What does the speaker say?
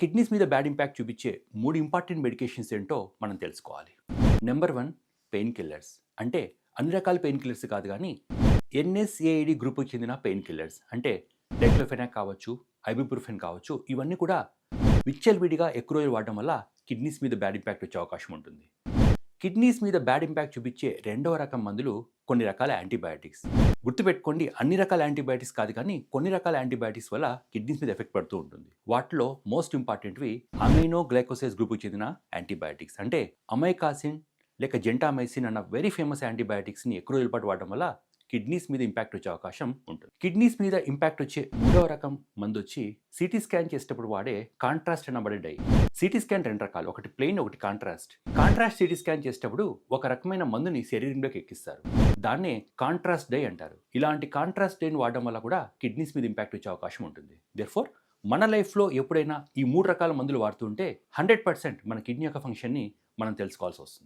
Kidneys మీద bad impact చూపించే మూడు ఇంపార్టెంట్ మెడికేషన్స్ ఏంటో మనం తెలుసుకోవాలి. Number one painkillers. అంటే అన్ని రకాల పెయిన్ కిల్లర్స్ కాదు కానీ ఎన్ఎస్ఏఐడి గ్రూప్కి చెందిన పెయిన్ కిల్లర్స్. అంటే డెక్లోఫెనాక్ కావచ్చు ఐబిప్రూఫెన్ కావచ్చు ఇవన్నీ కూడా విచ్చల్విడిగా ఎక్కువ రోజులు వాడడం వల్ల కిడ్నీస్ మీద బ్యాడ్ ఇంపాక్ట్ వచ్చే అవకాశం ఉంటుంది. కిడ్నీస్ మీద బ్యాడ్ ఇంపాక్ట్ చూపించే రెండవ రకం మందులు కొన్ని రకాల యాంటీబయాటిక్స్. గుర్తుపెట్టుకోండి అన్ని రకాల యాంటీబయాటిక్స్ కాదు కానీ కొన్ని రకాల యాంటీబయాటిక్స్ వల్ల కిడ్నీస్ మీద ఎఫెక్ట్ పడుతూ ఉంటుంది. వాటిలో మోస్ట్ ఇంపార్టెంట్వి అమైనో గ్లైకోసైజ్ గ్రూప్కి చెందిన యాంటీబయాటిక్స్. అంటే అమైకాసిన్ లేక జెంటామైసిన్ అన్న వెరీ ఫేమస్ యాంటీబయాటిక్స్ని ఎక్కువ రోజుల పాటు వాడడం వల్ల కిడ్నీస్ మీద ఇంపాక్ట్ వచ్చే అవకాశం ఉంటుంది. కిడ్నీస్ మీద ఇంపాక్ట్ వచ్చే మూడవ రకం మందు వచ్చి సిటీ స్కాన్ చేసేటప్పుడు వాడే కాంట్రాస్ట్ అనబడే డై. సిటీ స్కాన్ రెండు రకాలు. ఒకటి ప్లెయిన్ ఒకటి కాంట్రాస్ట్. కాంట్రాస్ట్ సిటీ స్కాన్ చేసేటప్పుడు ఒక రకమైన మందుని శరీరంలోకి ఎక్కిస్తారు. దాన్నే కాంట్రాస్ట్ డై అంటారు. ఇలాంటి కాంట్రాస్ట్ డైని వాడడం వల్ల కూడా కిడ్నీస్ మీద ఇంపాక్ట్ వచ్చే అవకాశం ఉంటుంది. దెర్ఫోర్ మన లైఫ్లో ఎప్పుడైనా ఈ మూడు రకాల మందులు వాడుతుంటే హండ్రెడ్ పర్సెంట్ మన కిడ్నీ యొక్క ఫంక్షన్ని మనం తెలుసుకోవాల్సి వస్తుంది.